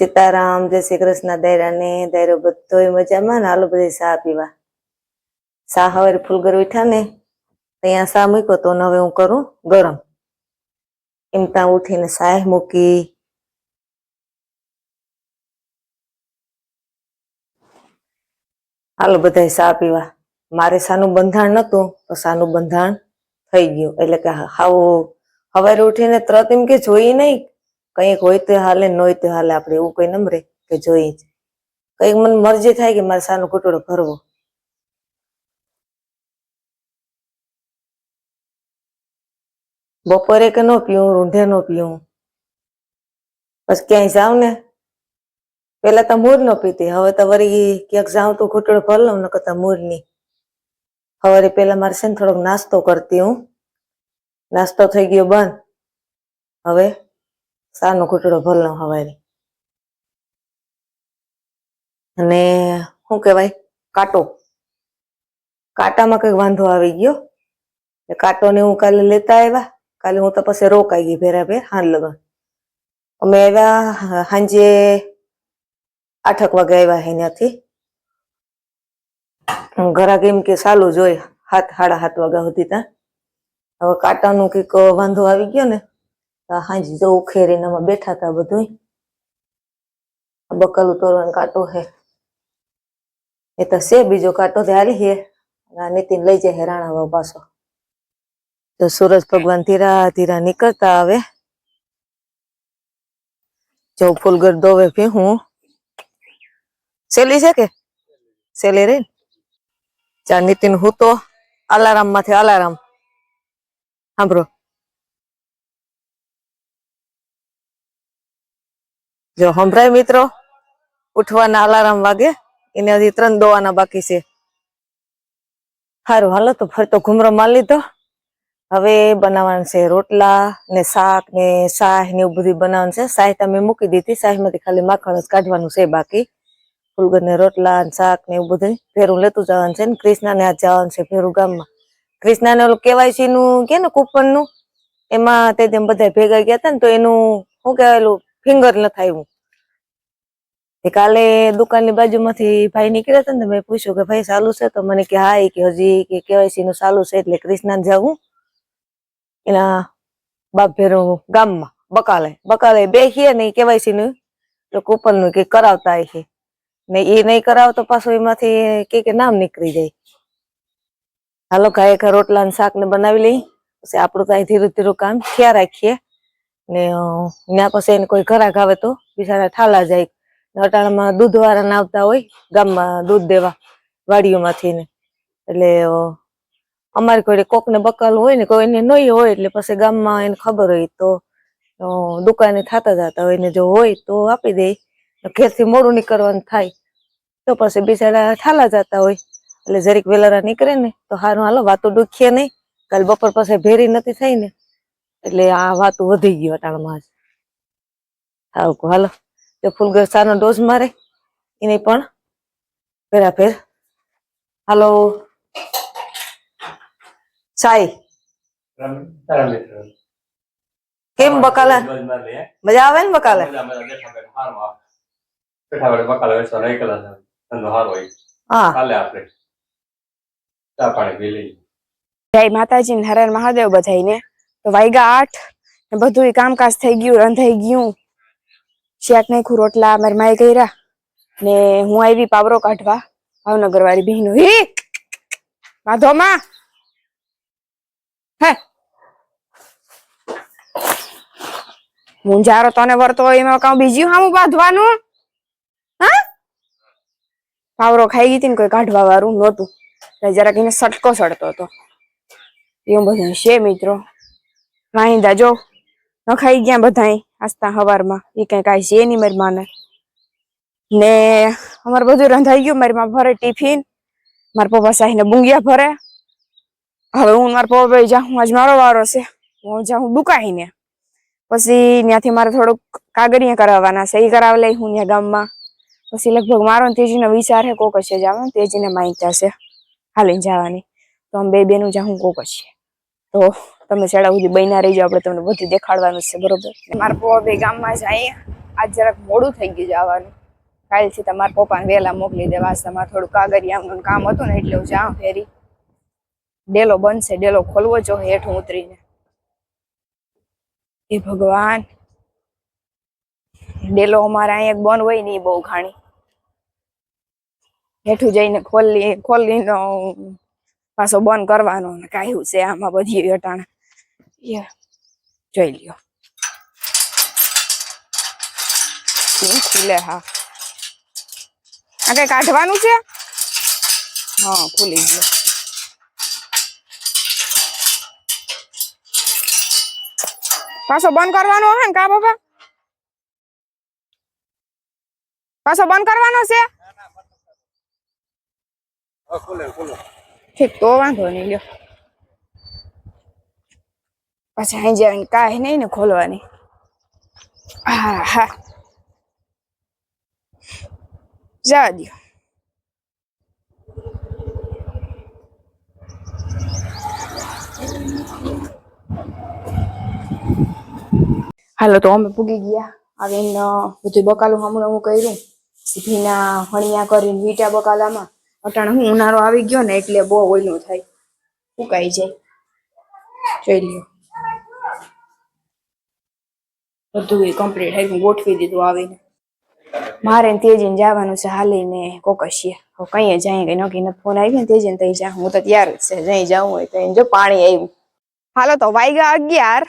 સીતારામ, જય શ્રી કૃષ્ણ દૈરાને દૈરો બધોય મજામાં ને હાલો બધી સા પીવા. સાહ હવે ફૂલગર ઉઠા ને ત્યાં ચા મૂક્યો તો હવે હું કરું ગરમ. એમ ત્યાં ઉઠીને સાહ મૂકી. હાલો બધા સાહ પીવા. મારે સાનું બંધાણ નતું, તો સાનું બંધાણ થઈ ગયું. એટલે કે હાવ સવારે ઉઠીને તરત એમ કે જોઈ નહીં કંઈક હોય તો હાલે, ન હોય તો હાલે, આપણે એવું કઈ નમરે કે જોઈએ જ. કંઈક મને મરજી થાય કે મારે સાનો ઘૂંટડો ભરવો. બપોરે કે ન પીવું, રૂંઢે ન પીવું. પછી ક્યાંય જાવ ને? પેલા તો મૂર ન પીતી, હવે તો વળી ક્યાંક જાઉં તો ઘૂંટડો ભર લઉં ને કરતા મૂરની સવારે પેલા મારે છે ને થોડોક નાસ્તો કરતી હું. નાસ્તો થઈ ગયો બંધ. હવે સાનો ઘૂંટડો ભર લઉં સવારે અને શું કહેવાય? કાંટો. કાંટામાં કંઈક વાંધો આવી ગયો. એ કાંટો ને હું કાલે લેતા આવ્યા. કાલે હું તો પછી રોકાઈ ગઈ ભેરા ભેર હાન લગન. અમે આવ્યા સાંજે આઠક વાગે આવ્યા એનાથી ઘરાક એમ કે સાલું જોઈ હાથ સાડા હાથ વાગ્યા સુધી ત્યાં. હવે કાંટાનું કંઈક વાંધો આવી ગયો ને હાંજી જો ઉખેરીને અમે બેઠા હતા બધું બકલું તોરણ કાંટો હે. એ તો છે, બીજો કાંટો તો હે. આ નીતિન લઈ જાય રાણા બાબુ પાછો. તો સૂરજ ભગવાન ધીરા ધીરા નીકળતા આવે. જો ફૂલગર દોવે ભીહું. સેલી છે કે? સેલી રે ચા નીતિન હું તો અલારામમાંથી અલારામ. સાંભળો. જો સંભળાય મિત્રો, ઉઠવાના અલાર્મ વાગે, એને હજી ત્રણ દોવાના બાકી છે. સારું હાલો તો ફરતો ઘુમરો માલ લીધો. હવે બનાવવાનું છે રોટલા ને શાક ને શાહ ને એવું બધું બનાવવાનું છે. શાહ તમે મૂકી દીધી, શાહીમાંથી ખાલી માખણ જ કાઢવાનું છે બાકી. ફૂલગર ને રોટલા ને શાક ને એવું બધું. ફેરું લેતું જવાનું છે ને ક્રિષ્નાને આજ જવાનું છે ફેરું ગામમાં. ક્રિષ્નાને ઓલું કેવાયસી નું કે ને કૂપનનું એમાં તે બધા ભેગા ગયા હતા ને તો એનું, શું કહેવાયેલું ફિંગર ન થાય એ કાલે દુકાનની બાજુમાંથી ભાઈ નીકળ્યા હતા ને મેં પૂછ્યું કે ભાઈ ચાલુ છે? તો મને કે, હા કે હજી કે કેવાયસી નું ચાલુ છે એટલે ક્રિષ્ના જવું એના બાપ ભેરું ગામમાં, બકાલે બકાલે બે છીએ ને કેવાયસી નું કૂપનનું કે કરાવતા છે ને એ નહીં કરાવતો પાછું એમાંથી કે કે નામ નીકળી જાય. હાલો, ગાય ઘા રોટલા ને શાક ને બનાવી લઈ. પછી આપણું તો અહીં ધીરું ધીરું કામ ખ્યા રાખીએ. ને ત્યાં પછી એને કોઈ ઘરાક આવે તો બિચારા ઠાલા જાય. અટાણામાં દૂધ વાળા આવતા હોય, ગામમાં દૂધ દેવા વાડીઓમાંથી ને. એટલે અમારી કોઈ કોકને બકાલ હોય ને કોઈને નહીં હોય, એટલે પછી ગામમાં એને ખબર હોય તો દુકાને થતા જતા હોય ને, જો હોય તો આપી દે. ઘેરથી મોડું નીકળવાનું થાય. તો પછી બિચારા ઠાલા જતા હોય. એટલે જરીક વેલારા નીકળે ને, તો સારું હાલો, વાતો ડૂખીએ નહીં. કાલ બપોર પાસે ભેરી નથી થઈ ને. એટલે આ વાતો વધી ગયો અટાણમાં જ. સારું હાલો. જો ફૂલગરસાનો ડોઝ મારે એને પણ ફેરા ફેર હાલો. સાઈ. કેમ બકાલે? મજા આવે ને બકાલે? હા. જય માતાજી ને હરણ મહાદેવ બધાઈને તો વાઈગા આઠ ને બધું કામકાજ થઈ ગયું, રંધાઈ ગયું. શેક નાખ્યું, રોટલા મારી કર્યા ને હું આવી પાવરો કાઢવા ભાવનગર વાળી બહેનો. હી! માધોમાં હે! મુંજારો તને વર્તો એમાં કાં બીજું હામું બાંધવાનું? હા? પાવરો ખાઈ ગઈ હતી ને કોઈ કાઢવા વાળું નહોતું જરાક એને સટકો સડતો હતો. એવું બધું છે, મિત્રો. વાહિંદા જો, નખાઈ ખાઈ ગયા બધા આસ્તા હવારમાં. એ કઈ કાંઈ છે નહીં મારી માને ને અમારે બધું રંધાઈ ગયું, મારી માં ભરે ટિફિન, મારા પપ્પા સાહીને બુંગિયા ભરે. હવે હું મારા પપ્પા ભાઈ જાઉં, આજ મારો વારો છે. હું જાઉં દુકાઈને પછી ત્યાંથી મારે થોડુંક કાગળિયા કરાવવાના છે એ કરાવી લઈ હું ત્યાં ગામમાં. પછી લગભગ મારો તેજીનો વિચાર છે, કોક છે જવાનું તેજીને માહિતી છે. હાલીને જવાની. તો આમ બે બેનું જાઉં, કોક છે તો તમે છેડા સુધી બન્યા રહી જાઓ આપણે તમને બધું દેખાડવાનું છે, બરોબર? મારા પપ્પા બે ગામમાં જાય આજ જરાક મોડું થઈ ગયું જવાનું કાલથી તમારા પપ્પાને વહેલા મોકલી દેવા તમારે થોડું કાગળિયાનું કામ હતું ને એટલે હું જાઉં ફેરી. ડેલો બનશે, ડેલો ખોલવો જો હેઠું ઉતરીને. એ ભગવાન. ડેલો અમારે અહીંયા બંધ હોય ને એ બહુ ઘાણી. હેઠું જઈને ખોલી ખોલીને પાછો બંધ કરવાનો કાયું છે આમાં બધી અટાણે. જોઈ લ્યો. કેમ ખુલે હા. આ કઈ કાઢવાનું છે? હા ખુલી ગયો. પાછો બંધ કરવાનો હે ને કા બાબા? પાછો બંધ કરવાનો છે? ઠીક તો વાંધો નહીં લ્યો. પછી અહીં જાય કાંઈ નહીં ને ખોલવાની. હા હા. જવા દો હાલો, તો અમે પૂગી ગયા. આવીને બધું બકાલું હમણાં હું કર્યું. ભીના હણિયા કરીને વીટા બકાલામાં. અટાણે હું ઉનાળો આવી ગયો ને એટલે બહુ ઓયલું થાય. ઉકાઈ જાય. જોઈ લ્યો. બધું કમ્પ્લીટ થઈ ગોઠવી દીધું આવીને. મારે તેજીને જવાનું છે હાલીને કોકશીએ કઈ જાય કઈ નક્કી નથી. ફોન આવી ને તેજીને તઈ જા હું તો તૈયાર જ છે જઈ જવું હોય તો જો પાણી આવ્યું. હાલો તો વાઈગા અગિયાર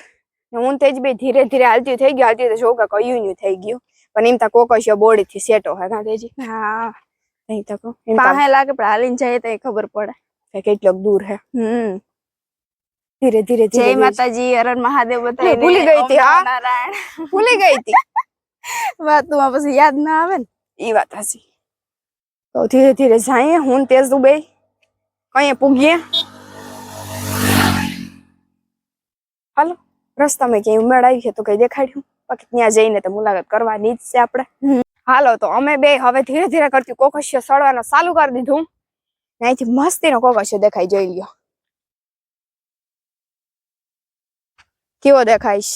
હું તેજ બે ધીરે ધીરે હાલતી થઈ ગયો હાલતી તો જો કે કયું ન્યુ થઈ ગયું. પણ એમ તા કોકશીઓ બોડી થી સેટો હે કાં તેજી? હા. નહીં તકો પાસે લાગે પણ હાલીને જાય તો ખબર પડે. કે કેટલોક દૂર હે. હમ. ધીરે ધીરે જય માતાજી અરણ મહાદેવ બતાવી ભૂલી ગઈ હતી હા? નારાયણ. ભૂલી ગઈ હતી. વાતમાં પછી યાદ ના આવે ને? એ વાત હસી તો ધીરે ધીરે જાઈએ હું તેજ દુબઈ. કઈ પૂગીએ. હાલો રસ્તામાં ક્યાંય ઉમેળ આવી છે તો કઈ દેખાડ્યું? બાકી ત્યાં જઈને તો મુલાકાત કરવાની જ છે આપણે. હાલો તો અમે બે હવે ધીરે ધીરે કરતી કોકશિયો સળવાનું ચાલુ કરી દીધું. અહીંથી મસ્તીનો કોકશિયો દેખાઈ જોઈ લ્યો. કેવો દેખાઈશ?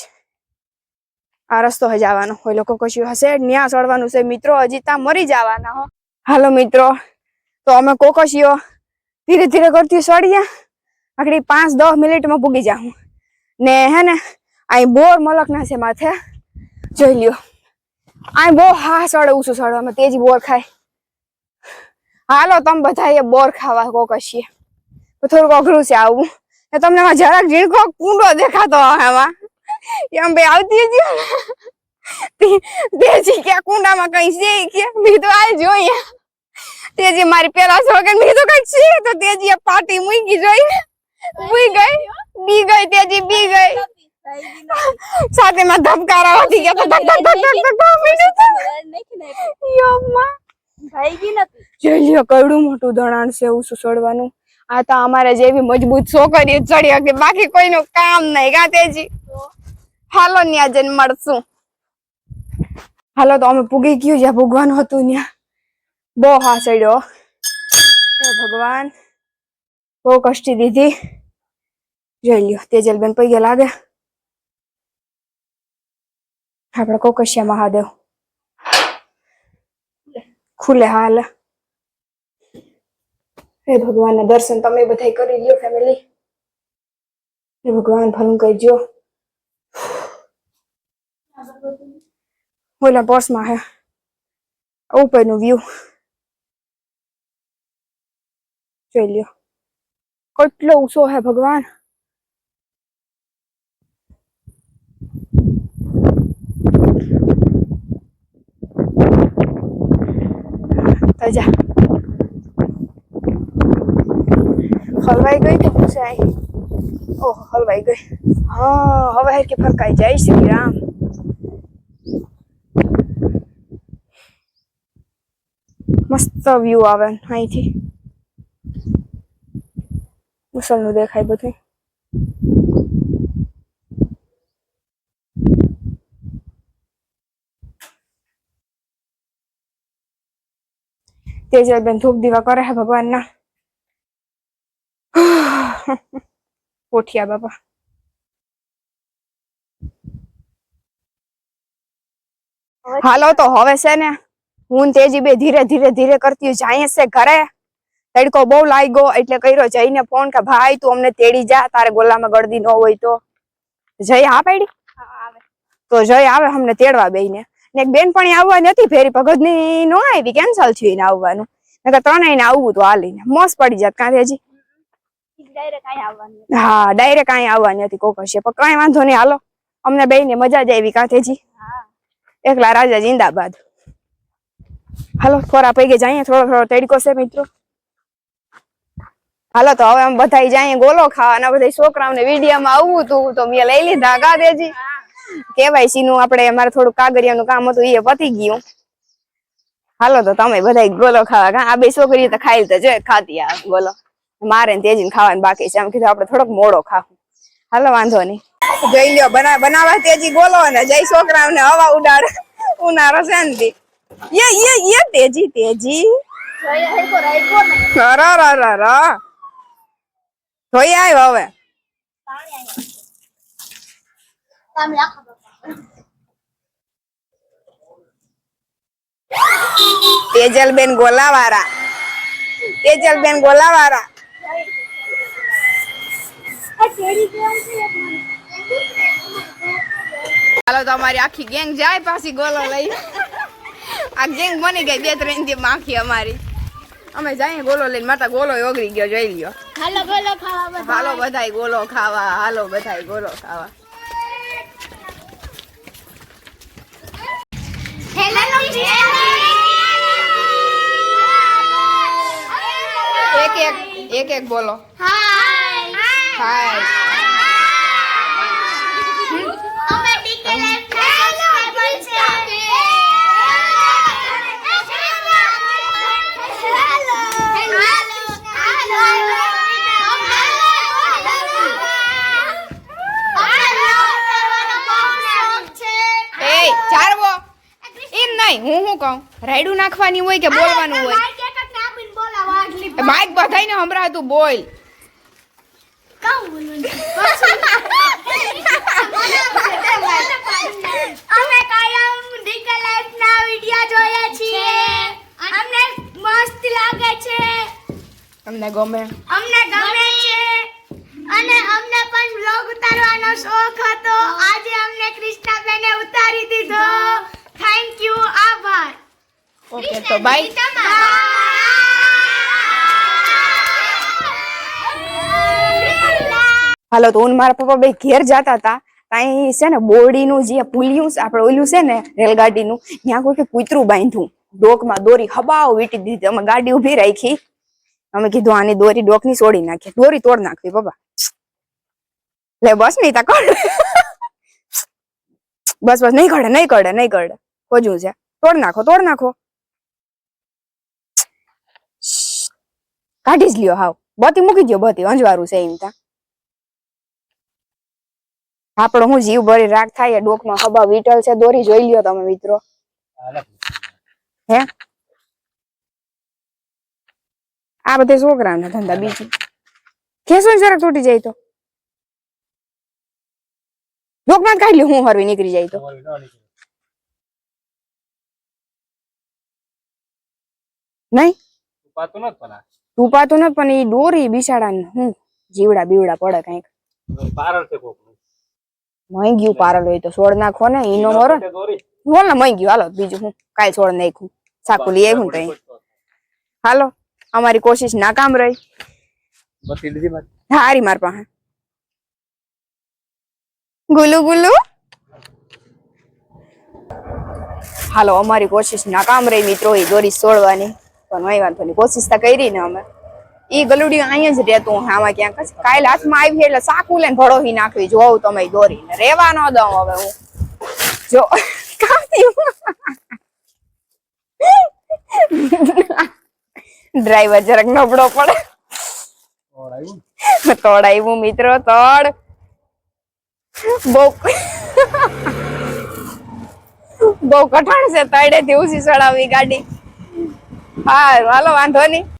આ રસ્તો હજાવાનો જવાનો. કોઈ લોકો કશું હશે? ન્યા સડવાનું છે. મિત્રો, હજી ત્યાં મરી જવાના હો. હાલો મિત્રો, તો અમે કોકશીઓ ધીરે ધીરે કરતી સળીયા આખડી પાંચ દસ મિનિટમાં પૂગી જાઉં ને હે ને, અહીં બોર મલકના છે માથે. જોઈ લ્યો. અહીં બહુ હા સડે ઊંચું સળવામાં તેજ બોર ખાય. હાલો તમે બધા એ બોર ખાવા કોકશીએ થોડુંક અઘરું છે આવું. ને તમને જરાક ઝીણકો કુંડો દેખાતો એમાં એમ ભાઈ આવતી જ તેજી કે કુંડામાં કઈ છે કે? મેં તો આ જોઈએ તેજી મારી પેલા સોગન મેં તો કઈ છે તો તેજી એ પાટી મૂકી જોઈને મૂકી ગઈ. બી ગઈ તેજી બી ગઈ. સાથે માં ધબકારા વધી ગયા તો ધક ધક ધક ધક ધક મીઠું યમ્મા જોઈ લ્યો કવડું મોટું દણાણ છે એવું સુસડવાનું આ તો અમારે જેવી મજબૂત છોકરીઓ ચડી કે બાકી કોઈનું કામ નહીં કા તેજી? હાલો ન્યા જઈને મળશું. હાલો તો અમે પૂગી ગયું જ્યાં ભગવાન હતું ત્યાં. બહુ હા. ચડ્યો ભગવાન. બહુ કષ્ટી દીધી. જોઈ લ્યો, તેજલબેન પૈયા લાગે? આપણે કોકશિયા મહાદેવ. ખુલે હાલ. હે ભગવાનના દર્શન તમે બધા કરી લ્યો ફેમિલી હે ભગવાન, ભલું કરજો ઓલા પર્સમાં હે ઉપરનું વ્યૂ જોઈ લ્યો. કેટલો ઊંચો હે ભગવાન. તજા. હલવાઈ ગઈ તો પૂછે છે ઓહ, હલવાઈ ગઈ. હા, હવે કે ફરકાઈ જાય શ્રી રામ મસ્ત વ્યૂ આવે અહીંથી. મુસલનું દેખાય બધું. તેજલબેન ધૂપ દીવા કરે હે ભગવાનના. પોઠિયા બાપા. હાલો તો હવે છે ને હું તેજી બે ધીરે ધીરે ધીરે કરતી જાય છે. ઘરે. તડકો બહુ લાગ્યો એટલે કર્યો જઈને ફોન કે ભાઈ તું અમને તેડી જા. તારે ગોલામાં ગળદી ન હોય તો. જય હા પાડી? તો જય આવે અમને તેડવા બે ને એક બેનપણી આવવાની હતી ફેરી ભગતની નો આવી કેન્સલ થયું એને આવવાનું. નકર ત્રણેય ને આવવું તો હાલીને. મોસ પડી જાત કાંઈ હજી. હા ડાયરેક્ટ અહીં આવવાની હતી કોક હશે. પણ કઈ વાંધો નહીં હાલો. અમને બેયને મજા જ આવી કાંથેજી એકલા રાજા જિંદાબાદ. હાલો થોડા પૈકે જઈએ થોડો થોડો તડકો છે મિત્રો. હાલો તો હવે અમે બધા જઈએ ગોલો ખાવા અને બધા છોકરાઓને વિડીયોમાં આવવું હતું. તો મેં લઈ લીધા ગાદેજી કેવાયસી નું આપણે મારે થોડું કાગરિયાનું કામ હતું એ પતી ગયું. હાલો તો તમે બધા ગોલો ખાવા. આ બે છોકરી તો ખાઈ તો જો ખાતી આ ગોલો. મારે તેજીને ખાવાનું બાકી છે. એમ કીધું આપણે થોડોક મોડો ખાવું હાલો, વાંધો નહીં. જોઈ લ્યો, બના, બનાવવા તેજી ગોલો ને જય છોકરાઓને હવા ઉડાડે. ઉનાળો શાંતિ યે યે યે તેજી તેજી. જોઈ આવ્યો હવે. તેજલબેન ગોલાવાળા. તેજલબેન ગોલાવાળા. હાલો તો અમારી આખી ગેંગ જાય પાછી ગોલો લઈ. આ ગેંગ બની ગઈ બે ત્રણ દી આખી અમારી. અમે જઈએ ગોલો લઈને માતા ગોલો ઓગળી ગયો જોઈ લ્યો. હાલો ગોલો ખાવા હાલો બધાય ગોલો ખાવા હાલો બધાય ગોલો ખાવા. એક એક એક એક બોલો. નહીં હું શું કહું? રાયડું નાખવાની હોય કે બોલવાનું હોય? માઇક બધાઈને હમણાં બોલ. અમે કાયમ ડીકે લાઈફ ના વિડિયો જોઈએ છીએ અમને મસ્ત લાગે છે ગમે. અમને ગમે છે. અને અમને પણ બ્લોગ ઉતારવાનો શોખ હતો. આજે અમને કૃષ્ણાબેને ઉતારી દીધો. થેન્ક યુ આભાર. ઓકે તો બાય હાલો, તો મારા પપ્પા બે ઘેર જતા હતા ત્યાં છે ને બોરડીનું જે પુલિયું આપણે ઓલું છે ને રેલગાડીનું, ત્યાં કોઈ કૂતરું બાંધ્યું. ડોકમાં દોરી હબાવ વીટી દીધી. અમે ગાડી ઊભી રાખી. અમે કીધું, આની દોરી ડોકની છોડી નાખી. દોરી તોડ નાખવી, પપ્પા. લે, બસ નહીં, તા કર. બસ બસ, નહીં કડે નહીં કડે નહીં કડે ખોજું છે. તોડ નાખો તોડ નાખો. કાઢી જ લ્યો, હાવ. બતી મૂકી દો બતી અંજવારું છે એમ તા આપણો હું જીવ ભરી રાગ થાય ડોકમાં હબા વીટલ છે, દોરી જોઈ લ્યો તમે મિત્રો. હે? આ બધે છોકરાના ધંધા, બીજું? ખેસો જરાક તૂટી જાય તો? ડોકમાં કાઢી લ્યો, હું હરવી નીકળી જાય તો. નહીં? પાતું નથી પણ એ દોરી બિચાડા હું જીવડા બીવડા પડે કંઈક. આ છે કોકનું. ગયું પારલ હોય તો છોડ નાખો ને ઈનો મરો તે બોલ ને ગયું હાલો બીજું હું કાલ છોડ નાખું સાકુ લઈ આવ્યું તઈ. હાલો અમારી કોશિશ નાકામ રહી. હારી માર પાસે. ગુલુ ગુલુ? હાલો અમારી કોશિશ નાકામ રહી મિત્રો એ દોરી છોડવાની પણ કઈ વાંધો નહીં કોશિશ તો કરી ને અમે. ઈ ગલુડી અહીંયા જ રહેતું આમાં ક્યાંક જ. કાલ હાથમાં આવી એટલે સાકુ લઈને ભળોહી નાખવી. જોઉં તમે દોરીને. રેવા ન દઉં હવે હું. જો. ડ્રાઈવર જરાક નબળો પડે. તોડાયું મિત્રો, તોડ. બહુ બહુ કઠણ છે તળે થી ઉસી ચડાવી ગાડી. હા હાલો, વાંધો નહીં.